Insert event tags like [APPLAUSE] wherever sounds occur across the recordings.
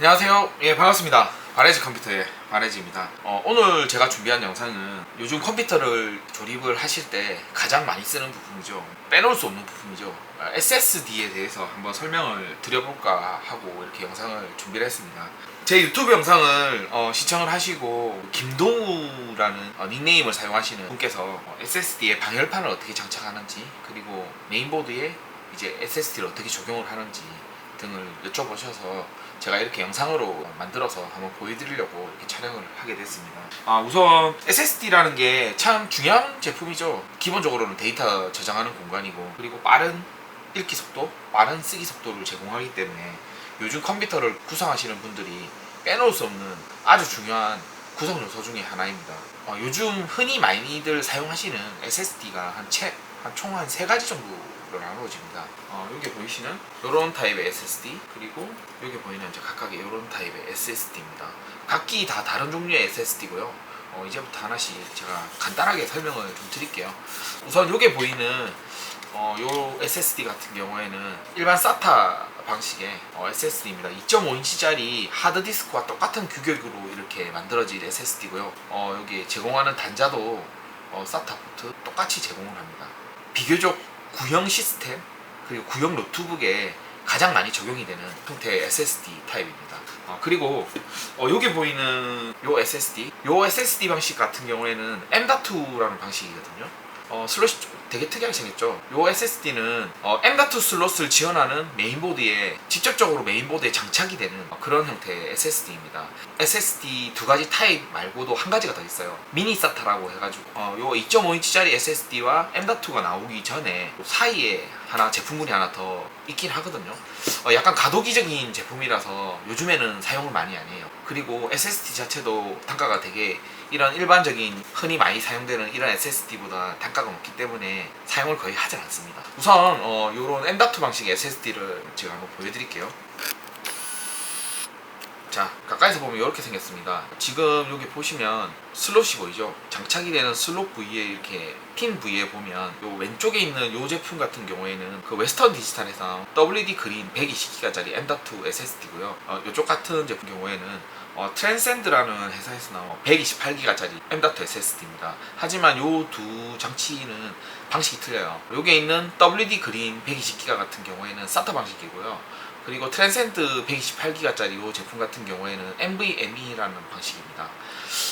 안녕하세요. 예, 반갑습니다. 바레지 컴퓨터의 바레지입니다. 어, 오늘 제가 준비한 영상은 요즘 컴퓨터를 조립을 하실 때 가장 많이 쓰는 부품이죠. 빼놓을 수 없는 부품이죠. 어, SSD에 대해서 한번 설명을 드려볼까 하고 이렇게 영상을 준비를 했습니다. 제 유튜브 영상을 어, 시청을 하시고 김동우라는 어, 닉네임을 사용하시는 분께서 어, SSD에 방열판을 어떻게 장착하는지 그리고 메인보드에 이제 SSD를 어떻게 적용을 하는지 등을 여쭤보셔서 제가 이렇게 영상으로 만들어서 한번 보여드리려고 이렇게 촬영을 하게 됐습니다. 아, 우선 SSD라는 게 참 중요한 제품이죠. 기본적으로는 데이터 저장하는 공간이고 그리고 빠른 읽기 속도, 빠른 쓰기 속도를 제공하기 때문에 요즘 컴퓨터를 구성하시는 분들이 빼놓을 수 없는 아주 중요한 구성 요소 중에 하나입니다. 어, 요즘 흔히 많이들 사용하시는 SSD가 한 채, 한 총 한 세 가지 정도 로 나누어집니다. 어, 여기 보이시는 이런 타입의 SSD 그리고 여기 보이는 이제 각각의 이런 타입의 SSD입니다. 각기 다 다른 종류의 SSD고요. 어, 이제부터 하나씩 제가 간단하게 설명을 좀 드릴게요. 우선 여기 보이는 어, 요 SSD 같은 경우에는 일반 SATA 방식의 어, SSD입니다. 2.5인치짜리 하드디스크와 똑같은 규격으로 이렇게 만들어진 SSD고요. 어, 여기 제공하는 단자도 어, SATA 포트 똑같이 제공을 합니다. 비교적 구형 시스템 그리고 구형 노트북에 가장 많이 적용이 되는 형태의 SSD 타입입니다. 어, 그리고 어, 여기 보이는 요 SSD, 요 SSD 방식 같은 경우에는 M.2라는 방식이거든요. 어, 좀 되게 특이하게 생겼죠. 요 SSD는 어, M.2 슬롯을 지원하는 메인보드에 직접적으로 메인보드에 장착이 되는 어, 그런 형태의 SSD입니다. SSD 두 가지 타입 말고도 한 가지가 더 있어요. 미니 사타라고 해가지고 어, 요 2.5인치짜리 SSD와 M.2가 나오기 전에 요 사이에 하나 제품군이 하나 더 있긴 하거든요. 어, 약간 가도기적인 제품이라서 요즘에는 사용을 많이 안 해요. 그리고 SSD 자체도 단가가 되게 이런 일반적인 흔히 많이 사용되는 이런 SSD보다 단가가 높기 때문에 사용을 거의 하지 않습니다. 우선 어, 이런 M.2 방식의 SSD를 제가 한번 보여드릴게요. 자 가까이서 보면 이렇게 생겼습니다 지금 여기 보시면 슬롯이 보이죠 장착이 되는 슬롯 부위에 이렇게 핀 부위에 보면 요 왼쪽에 있는 요 제품 같은 경우에는 그 웨스턴 디지털에서 WD 그린 120기가짜리 M.2 SSD고요 어, 요쪽 같은 제품 경우에는 어, 트랜센드라는 회사에서 나온 128기가짜리 M.2 SSD입니다 하지만 요두 장치는 방식이 틀려요 여기에 있는 WD 그린 120기가 같은 경우에는 SATA 방식이고요 그리고 트랜센드 128기가짜리 이 제품 같은 경우에는 NVMe라는 방식입니다.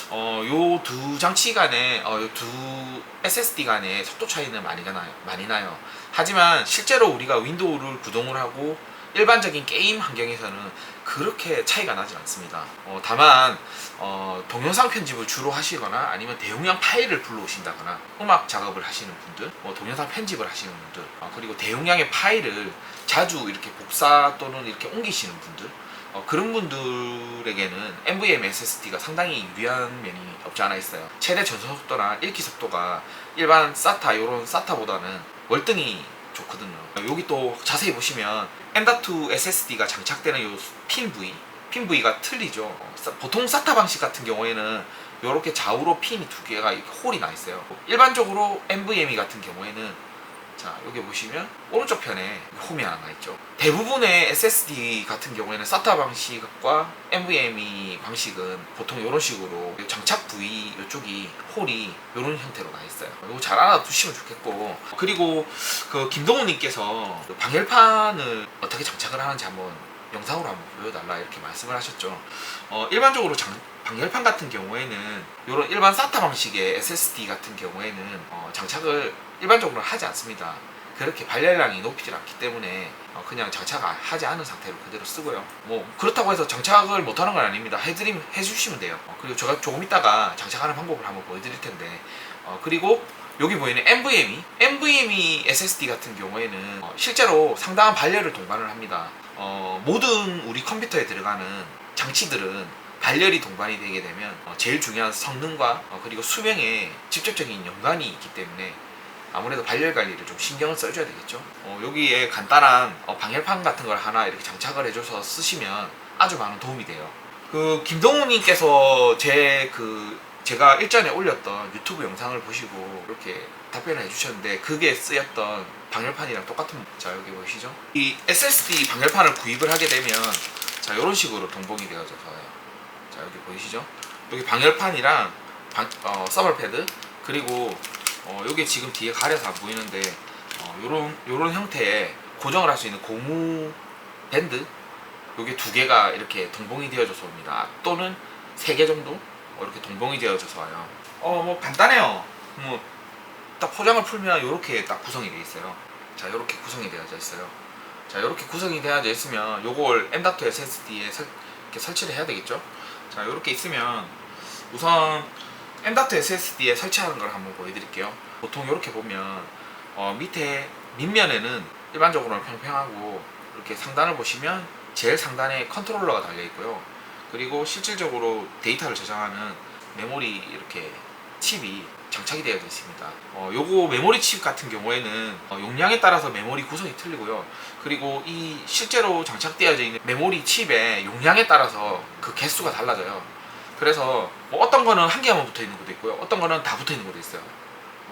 어, 요 두 장치 간에, 어, 요 두 SSD 간에 속도 차이는 많이 나요. 많이 나요. 하지만 실제로 우리가 윈도우를 구동을 하고 일반적인 게임 환경에서는 그렇게 차이가 나지 않습니다. 어, 다만 어, 동영상 편집을 주로 하시거나 아니면 대용량 파일을 불러오신다거나 음악 작업을 하시는 분들, 뭐 동영상 편집을 하시는 분들, 어, 그리고 대용량의 파일을 자주 이렇게 복사 또는 이렇게 옮기시는 분들, 어, 그런 분들에게는 NVMe SSD가 상당히 유리한 면이 없지 않아 있어요. 최대 전송 속도나 읽기 속도가 일반 SATA 이런 SATA보다는 월등히 좋거든요. 여기 또 자세히 보시면 M.2 SSD가 장착되는 요핀 부위, 핀 부위가 틀리죠. 보통 SATA 방식 같은 경우에는 이렇게 좌우로 핀이 두 개가 이렇게 홀이 나 있어요. 일반적으로 NVMe 같은 경우에는 자 여기 보시면 오른쪽 편에 홈이 하나 나 있죠. 대부분의 SSD 같은 경우에는 SATA 방식과 NVMe 방식은 보통 이런 식으로 장착 부위 이쪽이 홀이 이런 형태로 나 있어요. 이거 잘 알아두시면 좋겠고 그리고 그 김동훈님께서 그 방열판을 어떻게 장착을 하는지 한번 영상으로 한번 보여달라 이렇게 말씀을 하셨죠. 어, 일반적으로 장, 방열판 같은 경우에는 이런 일반 SATA 방식의 SSD 같은 경우에는 어, 장착을 일반적으로 하지 않습니다. 그렇게 발열량이 높지 않기 때문에 어, 그냥 장착 하지 않은 상태로 그대로 쓰고요. 뭐 그렇다고 해서 장착을 못하는 건 아닙니다. 해드림 해주시면 돼요. 어, 그리고 제가 조금 이따가 장착하는 방법을 한번 보여드릴 텐데 어, 그리고 여기 보이는 NVMe, NVMe SSD 같은 경우에는 어, 실제로 상당한 발열을 동반을 합니다. 어, 모든 우리 컴퓨터에 들어가는 장치들은 발열이 동반이 되게 되면 어, 제일 중요한 성능과 어, 그리고 수명에 직접적인 연관이 있기 때문에 아무래도 발열 관리를 좀 신경을 써줘야 되겠죠. 어, 여기에 간단한 어, 방열판 같은 걸 하나 이렇게 장착을 해줘서 쓰시면 아주 많은 도움이 돼요. 그 김동우님께서 제 그 제가 일전에 올렸던 유튜브 영상을 보시고 이렇게 답변을 해주셨는데 그게 쓰였던 방열판이랑 똑같은 자 여기 보이시죠? 이 SSD 방열판을 구입을 하게 되면 자 이런 식으로 동봉이 되어져서 와요. 자 여기 보이시죠? 여기 방열판이랑 방, 어, 서멀 패드 그리고 어, 여기 지금 뒤에 가려서 안 보이는데 어, 요런 요런 형태의 고정을 할 수 있는 고무 밴드 요게 두 개가 이렇게 동봉이 되어져서 옵니다. 또는 세 개 정도 어, 이렇게 동봉이 되어져서 와요. 어 뭐 간단해요. 뭐 딱 포장을 풀면 이렇게 딱 구성이 되어 있어요. 자 이렇게 구성이 되어져 있어요. 자 이렇게 구성이 되어져 있으면 요걸 M.2 SSD에 설, 설치를 해야 되겠죠. 자 이렇게 있으면 우선 M.2 SSD에 설치하는 걸 한번 보여드릴게요. 보통 이렇게 보면 어, 밑에 밑면에는 일반적으로는 평평하고 이렇게 상단을 보시면 제일 상단에 컨트롤러가 달려 있고요. 그리고 실질적으로 데이터를 저장하는 메모리 이렇게 칩이 장착이 되어 있습니다. 어, 요거 메모리 칩 같은 경우에는 어, 용량에 따라서 메모리 구성이 틀리고요. 그리고 이 실제로 장착되어져 있는 메모리 칩의 용량에 따라서 그 개수가 달라져요. 그래서 뭐 어떤 거는 한 개만 붙어 있는 것도 있고요. 어떤 거는 다 붙어 있는 것도 있어요.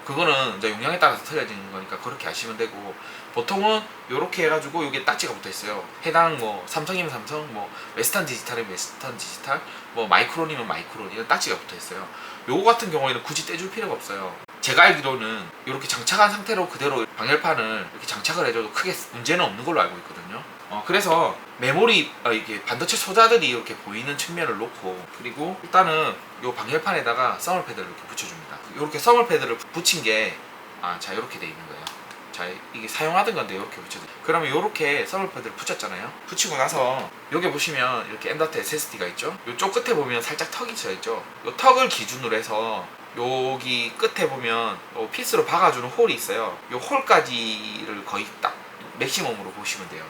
그거는 이제 용량에 따라서 틀려지는 거니까 그렇게 아시면 되고 보통은 이렇게 해가지고 여기에 딱지가 붙어 있어요. 해당 뭐 삼성이면 삼성, 뭐 웨스턴 디지털이면 웨스턴 디지털, 뭐 마이크론이면 마이크론 이런 딱지가 붙어 있어요. 요거 같은 경우에는 굳이 떼줄 필요가 없어요. 제가 알기로는 이렇게 장착한 상태로 그대로 방열판을 이렇게 장착을 해줘도 크게 문제는 없는 걸로 알고 있거든요. 어, 그래서 메모리 어, 이게 반도체 소자들이 이렇게 보이는 측면을 놓고 그리고 일단은 요 방열판에다가 썸을 패드를 이렇게 붙여줍니다. 이렇게 썸을 패드를 붙인 게 아, 자 이렇게 돼 있는 거예요. 자 이게 사용하던 건데 이렇게 붙여져. 그러면 이렇게 썸을 패드를 붙였잖아요. 붙이고 나서 여기 보시면 이렇게 M.2 SSD가 있죠. 이쪽 끝에 보면 살짝 턱이 져 있죠. 이 턱을 기준으로 해서 여기 끝에 보면 요 피스로 박아주는 홀이 있어요. 이 홀까지를 거의 딱 맥시멈으로 보시면 돼요.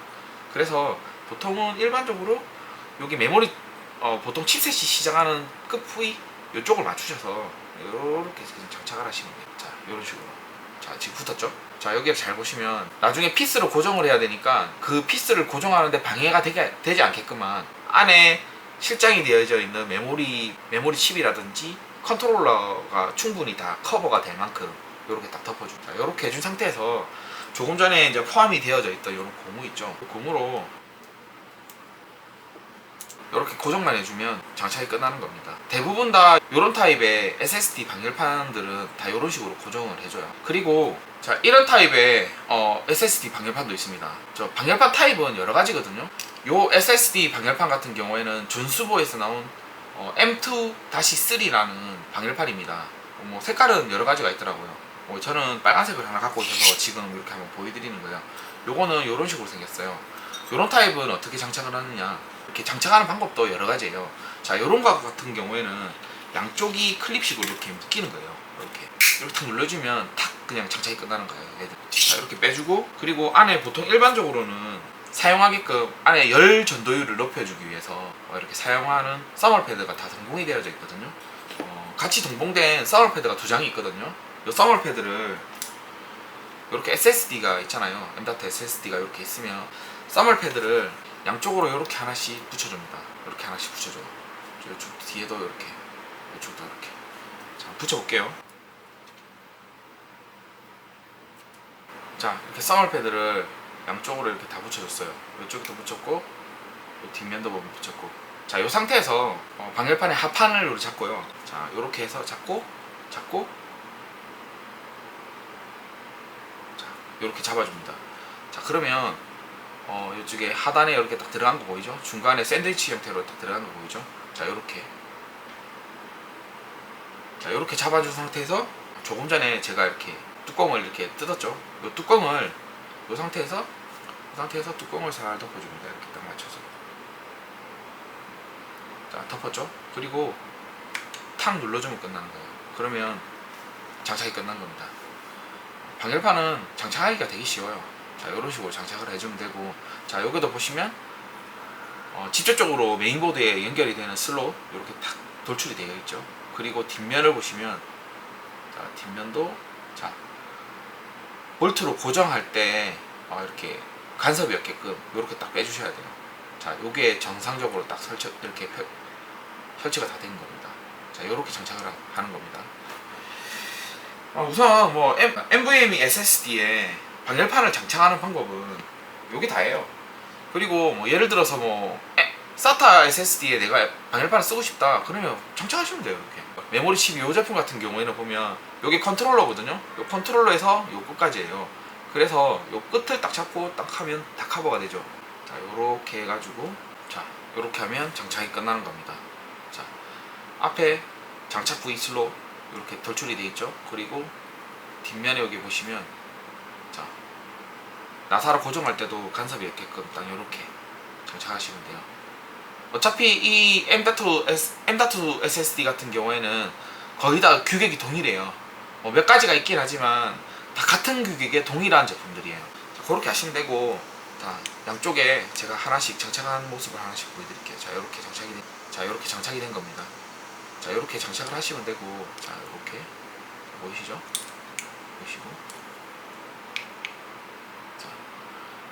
그래서 보통은 일반적으로 여기 메모리 어, 보통 칩셋이 시작하는 끝 부위 이쪽을 맞추셔서 이렇게 장착을 하시면 돼요. 자, 이런 식으로. 자, 지금 붙었죠? 자, 여기 잘 보시면 나중에 피스를 고정을 해야 되니까 그 피스를 고정하는데 방해가 되게, 되지 않게끔만 안에 실장이 되어져 있는 메모리 메모리 칩이라든지 컨트롤러가 충분히 다 커버가 될 만큼 이렇게 딱 덮어줍니다. 이렇게 해준 상태에서 조금 전에 이제 포함이 되어져 있던 이런 고무 있죠. 그 고무로 이렇게 고정만 해주면 장착이 끝나는 겁니다. 대부분 다 이런 타입의 SSD 방열판들은 다 이런 식으로 고정을 해줘요. 그리고 자 이런 타입의 어, SSD 방열판도 있습니다. 저 방열판 타입은 여러 가지거든요. 요 SSD 방열판 같은 경우에는 준수보에서 나온 어, M2-3라는 방열판입니다. 어, 뭐 색깔은 여러 가지가 있더라고요. 어, 저는 빨간색을 하나 갖고 있어서 지금 이렇게 한번 보여드리는 거예요. 요거는 이런 식으로 생겼어요. 이런 타입은 어떻게 장착을 하느냐? 이렇게 장착하는 방법도 여러 가지예요. 자, 이런 거 같은 경우에는 양쪽이 클립식으로 이렇게 묶이는 거예요. 이렇게 이렇게 탁 눌러주면 탁 그냥 장착이 끝나는 거예요. 얘들. 자, 이렇게 빼주고 그리고 안에 보통 일반적으로는 사용하게끔 안에 열 전도율을 높여주기 위해서 어, 이렇게 사용하는 서멀 패드가 다 동봉이 되어져 있거든요. 어, 같이 동봉된 서멀 패드가 두 장이 있거든요. 이 서멀 패드를 이렇게 SSD가 있잖아요. M.2 SSD가 이렇게 있으면 서멀 패드를 양쪽으로 이렇게 하나씩 붙여줍니다. 이렇게 하나씩 붙여줘요. 이쪽 뒤에도 이렇게, 이쪽도 이렇게. 자, 붙여볼게요. 자, 이렇게 서멀 패드를 양쪽으로 이렇게 다 붙여줬어요. 이쪽에도 붙였고, 요 뒷면도 보면 붙였고. 자, 이 상태에서 어, 방열판의 하판을 우리 잡고요. 자, 이렇게 해서 잡고, 잡고, 자, 이렇게 잡아줍니다. 자, 그러면 어, 이쪽에 하단에 이렇게 딱 들어간 거 보이죠? 중간에 샌드위치 형태로 딱 들어간 거 보이죠? 자, 이렇게. 자, 이렇게 잡아준 상태에서 조금 전에 제가 이렇게 뚜껑을 이렇게 뜯었죠? 이 뚜껑을 이 상태에서 이 상태에서 뚜껑을 잘 덮어줍니다. 이렇게 딱 맞춰서. 자, 덮었죠? 그리고 탁 눌러주면 끝나는 거예요. 그러면 장착이 끝난 겁니다. 방열판은 장착하기가 되게 쉬워요. 자, 이런 식으로 장착을 해주면 되고, 자, 여기도 보시면, 어, 직접적으로 메인보드에 연결이 되는 슬롯, 이렇게 탁 돌출이 되어 있죠. 그리고 뒷면을 보시면, 자, 뒷면도, 자, 볼트로 고정할 때, 어, 이렇게 간섭이 없게끔, 이렇게 딱 빼주셔야 돼요. 자, 요게 정상적으로 딱 설치, 이렇게 펼- 설치가 다 된 겁니다. 자, 이렇게 장착을 하- 하는 겁니다. 어, 우선 뭐 M, NVMe SSD에 방열판을 장착하는 방법은 요게 다예요. 그리고 뭐 예를 들어서 뭐 SATA SSD에 내가 방열판을 쓰고 싶다. 그러면 장착하시면 돼요 이렇게. 메모리 칩이 이 제품 같은 경우에는 보면 여기 컨트롤러거든요. 요 컨트롤러에서 요 끝까지예요. 그래서 요 끝을 딱 잡고 딱 하면 다 커버가 되죠. 자 요렇게 해가지고 자 요렇게 하면 장착이 끝나는 겁니다. 자 앞에 장착 부위 슬롯 이렇게 돌출이 되어 있죠. 그리고 뒷면에 여기 보시면 자 나사로 고정할 때도 간섭이 없게끔 딱 이렇게 장착하시면 돼요. 어차피 이 M.2 S, M.2 SSD 같은 경우에는 거의 다 규격이 동일해요. 뭐 몇 가지가 있긴 하지만 다 같은 규격의 동일한 제품들이에요. 자, 그렇게 하시면 되고 자 양쪽에 제가 하나씩 장착한 모습을 하나씩 보여드릴게요. 자 이렇게 장착이 된, 자 이렇게 장착이 된 겁니다. 자 이렇게 장착을 하시면 되고 자 이렇게 보이시죠? 보시고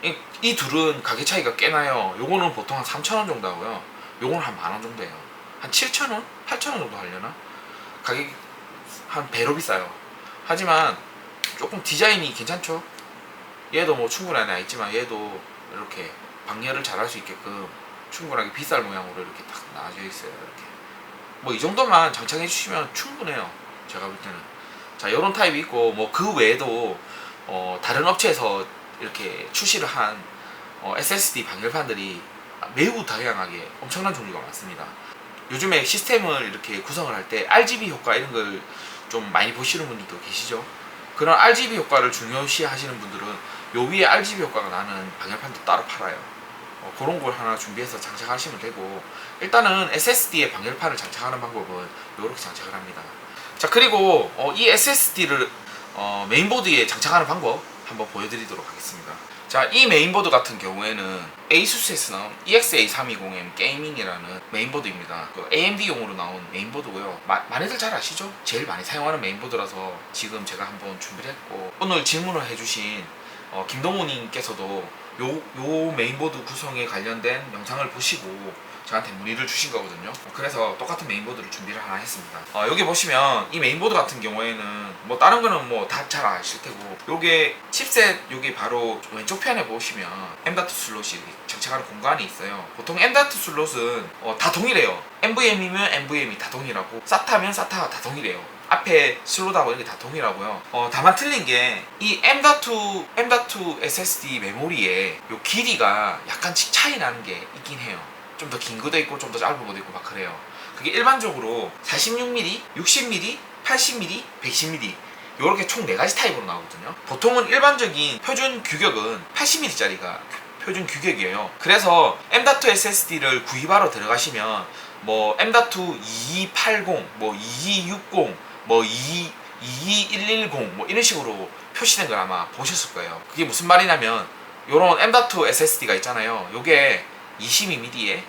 이, 이 둘은 가격 차이가 꽤 나요. 요거는 보통 한 3,000원 정도 하고요. 요거는 한 만 원 정도 해요. 한 7,000원? 8,000원 정도 하려나? 가격이 한 배로 비싸요. 하지만 조금 디자인이 괜찮죠? 얘도 뭐 충분히 나 있지만 얘도 이렇게 방열을 잘 할 수 있게끔 충분하게 비쌀 모양으로 이렇게 딱 나와져 있어요. 이렇게. 뭐 이 정도만 장착해 주시면 충분해요. 제가 볼 때는. 자, 요런 타입이 있고 뭐 그 외에도 어, 다른 업체에서 이렇게 출시를 한 어, SSD 방열판들이 매우 다양하게 엄청난 종류가 많습니다. 요즘에 시스템을 이렇게 구성을 할 때 RGB 효과 이런 걸 좀 많이 보시는 분들도 계시죠. 그런 RGB 효과를 중요시 하시는 분들은 요 위에 RGB 효과가 나는 방열판도 따로 팔아요. 어, 그런 걸 하나 준비해서 장착하시면 되고 일단은 SSD에 방열판을 장착하는 방법은 이렇게 장착을 합니다. 자 그리고 어, 이 SSD를 어, 메인보드에 장착하는 방법 한번 보여드리도록 하겠습니다. 자, 이 메인보드 같은 경우에는 ASUS에서 나온 E EXA320M 게이밍이라는 메인보드입니다. 그 AMD용으로 나온 메인보드고요. 마- 많이들 잘 아시죠? 제일 많이 사용하는 메인보드라서 지금 제가 한번 준비를 했고 오늘 질문을 해주신 어, 김동우님께서도 요, 요 메인보드 구성에 관련된 영상을 보시고 저한테 문의를 주신 거거든요. 그래서 똑같은 메인보드를 준비를 하나 했습니다. 어, 여기 보시면 이 메인보드 같은 경우에는 뭐 다른 거는 뭐 다 잘 아실 테고 요게 칩셋 요게 바로 왼쪽 편에 보시면 M.2 슬롯이 장착하는 공간이 있어요. 보통 M.2 슬롯은 어, 다 동일해요. NVM이면 NVM이 다 동일하고 SATA면 SATA가 다 동일해요. 앞에 슬롯하고 이게 다 동일하고요. 어, 다만 틀린 게 이 M.2 M.2 SSD 메모리의 요 길이가 약간씩 차이 나는 게 있긴 해요. 좀 더 긴 것도 있고 좀 더 짧은 것도 있고 막 그래요. 그게 일반적으로 46mm, 60mm, 80mm, 110mm 이렇게 총 4가지 타입으로 나오거든요. 보통은 일반적인 표준 규격은 80mm짜리가 표준 규격이에요. 그래서 M.2 SSD를 구입하러 들어가시면 뭐 M.2 2280, 뭐 2260, 뭐 2 22110 뭐 이런 식으로 표시된 걸 아마 보셨을 거예요. 그게 무슨 말이냐면 요런 M.2 SSD가 있잖아요. 요게 22mm에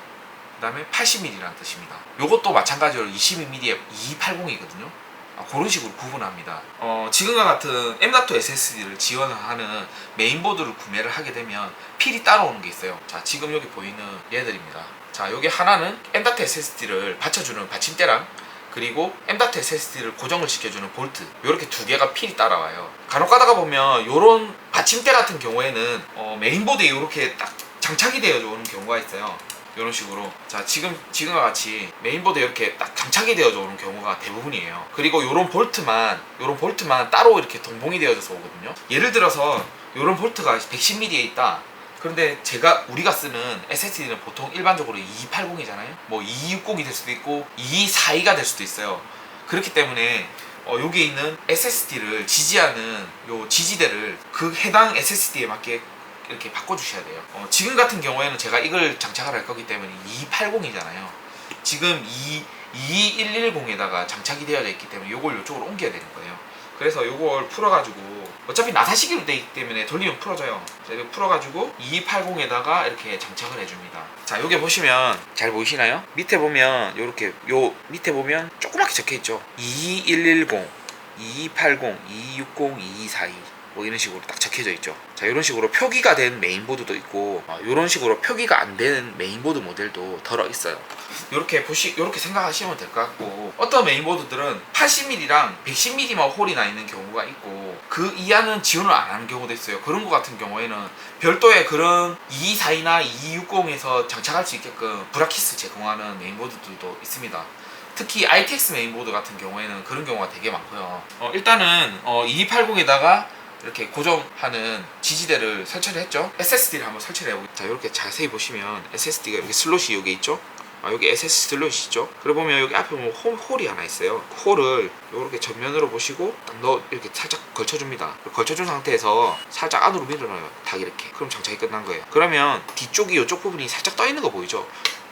그 다음에 80mm라는 뜻입니다. 요것도 마찬가지로 22mm에 2280이거든요. 아, 그런 식으로 구분합니다. 어, 지금과 같은 M.2 SSD를 지원하는 메인보드를 구매를 하게 되면 필이 따라오는 게 있어요. 자, 지금 여기 보이는 얘들입니다. 자, 여기 하나는 M.2 SSD를 받쳐주는 받침대랑 그리고 M.2 SSD를 고정을 시켜주는 볼트 이렇게 두 개가 필이 따라와요. 간혹 가다가 보면 이런 받침대 같은 경우에는 어, 메인보드에 이렇게 딱 장착이 되어 오는 경우가 있어요. 이런 식으로. 자 지금 지금과 같이 메인보드에 이렇게 딱 장착이 되어져 오는 경우가 대부분이에요. 그리고 이런 볼트만 이런 볼트만 따로 이렇게 동봉이 되어져서 오거든요. 예를 들어서 이런 볼트가 110mm에 있다. 그런데 제가 우리가 쓰는 SSD는 보통 일반적으로 2280이잖아요. 뭐 2260이 될 수도 있고 2242가 될 수도 있어요. 그렇기 때문에 어, 여기에 있는 SSD를 지지하는 요 지지대를 그 해당 SSD에 맞게 이렇게 바꿔주셔야 돼요. 어, 지금 같은 경우에는 제가 이걸 장착을 할 거기 때문에 280이잖아요. 지금 2, 2110에다가 장착이 되어져 있기 때문에 이걸 이쪽으로 옮겨야 되는 거예요. 그래서 이걸 풀어가지고 어차피 나사시기로 되어 있기 때문에 돌리면 풀어져요. 자, 이거 풀어가지고 2280에다가 이렇게 장착을 해줍니다. 자, 여기 보시면 잘 보이시나요? 밑에 보면 이렇게 요 밑에 보면 조그맣게 적혀 있죠. 2110, 2280, 2260, 2242 뭐 이런 식으로 딱 적혀져 있죠. 자 이런 식으로 표기가 된 메인보드도 있고 어, 이런 식으로 표기가 안 되는 메인보드 모델도 덜어 있어요. 이렇게 보시 이렇게 생각하시면 될 것 같고 어떤 메인보드들은 80mm랑 110mm만 홀이 나 있는 경우가 있고 그 이하는 지원을 안 하는 경우도 있어요. 그런 거 같은 경우에는 별도의 그런 2242나 2260에서 장착할 수 있게끔 브라키스 제공하는 메인보드들도 있습니다. 특히 ITX 메인보드 같은 경우에는 그런 경우가 되게 많고요. 어, 일단은 어, 2280에다가 이렇게 고정하는 지지대를 설치를 했죠. SSD를 한번 설치를 해보고 자 이렇게 자세히 보시면 SSD가 여기 슬롯이 여기 있죠. 아, 여기 SSD 슬롯이 있죠. 그리고 보면 여기 앞에 보면 홈, 홀이 하나 있어요. 그 홀을 이렇게 전면으로 보시고 딱 넣어 이렇게 살짝 걸쳐줍니다. 걸쳐준 상태에서 살짝 안으로 밀어넣어요. 딱 이렇게. 그럼 장착이 끝난 거예요. 그러면 뒤쪽이 이쪽 부분이 살짝 떠 있는 거 보이죠?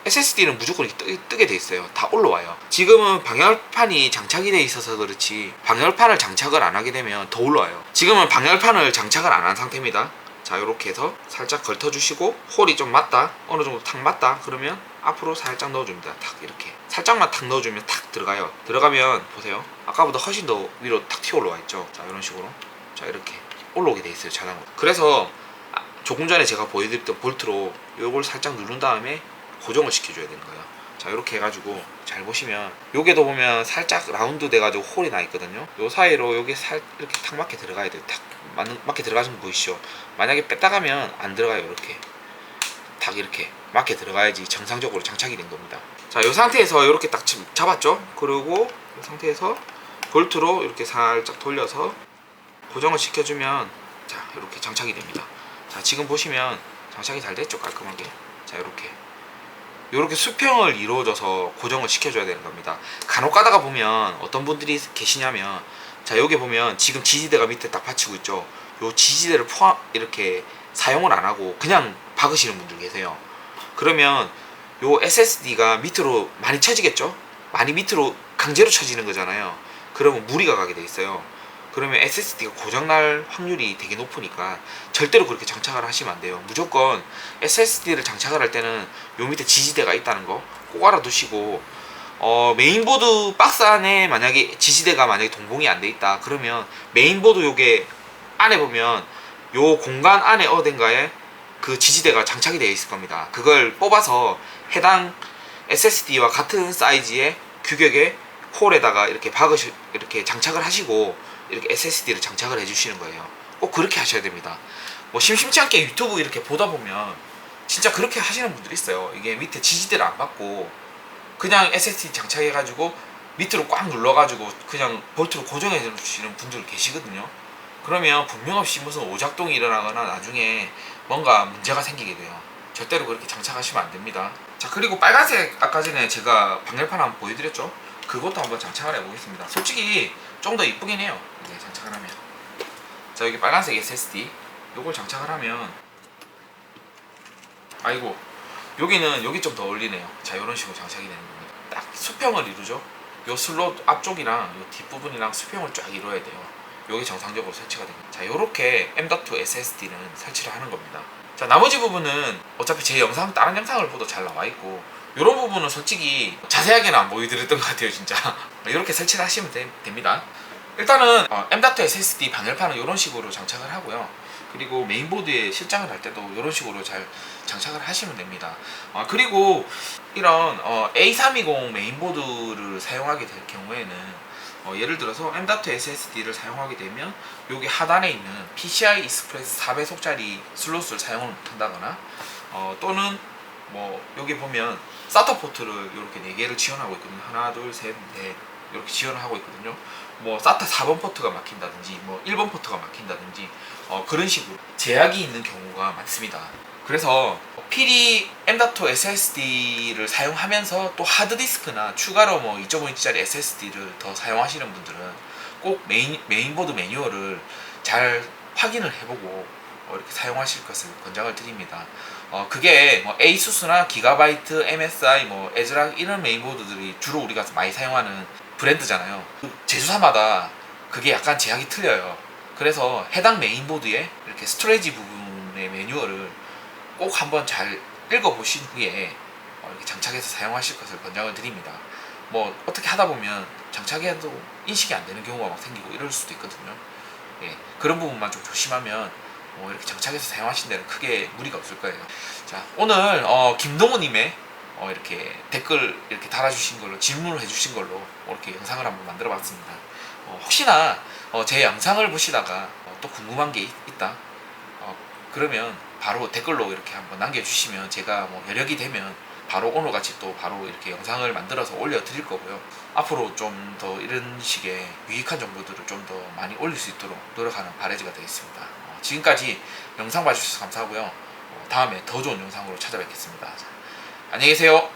SSD는 무조건 뜨, 뜨게 돼 있어요. 다 올라와요. 지금은 방열판이 장착이 돼 있어서 그렇지 방열판을 장착을 안 하게 되면 더 올라와요. 지금은 방열판을 장착을 안 한 상태입니다. 자 이렇게 해서 살짝 걸터주시고 홀이 좀 맞다 어느 정도 탁 맞다 그러면 앞으로 살짝 넣어줍니다 탁 이렇게 살짝만 탁 넣어주면 탁 들어가요 들어가면 보세요 아까보다 훨씬 더 위로 탁 튀어 올라와 있죠 자 이런 식으로 자 이렇게 올라오게 돼 있어요 자동으로 그래서 아, 조금 전에 제가 보여드렸던 볼트로 요걸 살짝 누른 다음에 고정을 시켜줘야 되는 거예요. 자 이렇게 해가지고 잘 보시면 요게도 보면 살짝 라운드 돼가지고 홀이 나 있거든요. 요 사이로 요게 살 이렇게 탁 맞게 들어가야 돼요. 탁 맞는, 맞게 들어가는 거 보이시죠? 만약에 뺐다 가면 안 들어가요 이렇게. 딱 이렇게 맞게 들어가야지 정상적으로 장착이 된 겁니다. 자이 상태에서 이렇게 딱 잡았죠? 그리고 이 상태에서 볼트로 이렇게 살짝 돌려서 고정을 시켜주면 자 이렇게 장착이 됩니다. 자 지금 보시면 장착이 잘 됐죠 깔끔하게? 자 이렇게 이렇게 수평을 이루어져서 고정을 시켜줘야 되는 겁니다. 간혹 가다가 보면 어떤 분들이 계시냐면 자 여기 보면 지금 지지대가 밑에 딱 받치고 있죠. 요 지지대를 포함 이렇게 사용을 안 하고 그냥 박으시는 분들 계세요. 그러면 요 SSD가 밑으로 많이 쳐지겠죠? 많이 밑으로 강제로 쳐지는 거잖아요. 그러면 무리가 가게 돼 있어요. 그러면 SSD가 고장날 확률이 되게 높으니까 절대로 그렇게 장착을 하시면 안 돼요. 무조건 SSD를 장착을 할 때는 요 밑에 지지대가 있다는 거 꼭 알아두시고 어, 메인보드 박스 안에 만약에 지지대가 만약에 동봉이 안 돼 있다 그러면 메인보드 요게 안에 보면 요 공간 안에 어딘가에 그 지지대가 장착이 되어 있을 겁니다. 그걸 뽑아서 해당 SSD와 같은 사이즈의 규격의 홀에다가 이렇게 박으시 이렇게 장착을 하시고 이렇게 SSD를 장착을 해주시는 거예요. 꼭 그렇게 하셔야 됩니다. 뭐 심심치 않게 유튜브 이렇게 보다 보면 진짜 그렇게 하시는 분들이 있어요. 이게 밑에 지지대를 안 받고 그냥 SSD 장착해가지고 밑으로 꽉 눌러가지고 그냥 볼트로 고정해 주시는 분들 계시거든요. 그러면 분명 없이 무슨 오작동이 일어나거나 나중에 뭔가 문제가 생기게 돼요. 절대로 그렇게 장착하시면 안 됩니다. 자 그리고 빨간색 아까 전에 제가 방열판 한번 보여드렸죠? 그것도 한번 장착을 해보겠습니다. 솔직히 좀 더 이쁘긴 해요. 이게 장착을 하면. 자 여기 빨간색 SSD 요걸 장착을 하면 아이고 여기는 여기 좀 더 어울리네요. 자 이런 식으로 장착이 되는 겁니다. 딱 수평을 이루죠. 요 슬롯 앞쪽이랑 요 뒷부분이랑 수평을 쫙 이루어야 돼요. 요게 정상적으로 설치가 됩니다. 자 요렇게 M.2 SSD는 설치를 하는 겁니다. 자 나머지 부분은 어차피 제 영상 다른 영상을 보도 잘 나와 있고 이런 부분은 솔직히 자세하게는 안 보여드렸던 것 같아요 진짜. [LAUGHS] 이렇게 설치를 하시면 되- 됩니다. 일단은 어, M.2 SSD 방열판은 이런 식으로 장착을 하고요. 그리고 메인보드에 실장을 할 때도 이런 식으로 잘 장착을 하시면 됩니다. 아, 그리고 이런 어, A320 메인보드를 사용하게 될 경우에는 어, 예를 들어서 M.2 SSD를 사용하게 되면 여기 하단에 있는 PCI Express 4배속짜리 슬롯을 사용을 못한다거나 어, 또는 뭐 여기 보면 SATA 포트를 이렇게 네 개를 지원하고 있거든요. 하나, 둘, 셋, 넷 이렇게 지원을 하고 있거든요. 뭐 SATA 4번 포트가 막힌다든지 뭐 1번 포트가 막힌다든지 어, 그런 식으로 제약이 있는 경우가 많습니다. 그래서 필히 M.2 SSD를 사용하면서 또 하드디스크나 추가로 뭐 2.5인치짜리 SSD를 더 사용하시는 분들은 꼭 메인, 메인보드 매뉴얼을 잘 확인을 해보고 어, 이렇게 사용하실 것을 권장을 드립니다. 어, 그게 뭐 ASUS나 기가바이트, MSI, 뭐 에즈락 이런 메인보드들이 주로 우리가 많이 사용하는 브랜드잖아요. 그 제조사마다 그게 약간 제약이 틀려요. 그래서 해당 메인보드에 이렇게 스토레지 부분의 매뉴얼을 꼭 한번 잘 읽어보신 후에 어, 이렇게 장착해서 사용하실 것을 권장을 드립니다. 뭐 어떻게 하다 보면 장착해도 인식이 안 되는 경우가 막 생기고 이럴 수도 있거든요. 예, 그런 부분만 좀 조심하면 뭐 이렇게 장착해서 사용하신 데는 크게 무리가 없을 거예요. 자 오늘 어, 김동우님의 어, 이렇게 댓글 이렇게 달아주신 걸로 질문을 해주신 걸로 이렇게 영상을 한번 만들어봤습니다. 어, 혹시나 어, 제 영상을 보시다가 어, 또 궁금한 게 있, 다 어, 그러면 바로 댓글로 이렇게 한번 남겨주시면 제가 뭐 여력이 되면 바로 오늘 같이 또 바로 이렇게 영상을 만들어서 올려드릴 거고요. 앞으로 좀 더 이런 식의 유익한 정보들을 좀 더 많이 올릴 수 있도록 노력하는 바레즈가 되겠습니다. 어, 지금까지 영상 봐주셔서 감사하고요. 어, 다음에 더 좋은 영상으로 찾아뵙겠습니다. 자, 안녕히 계세요.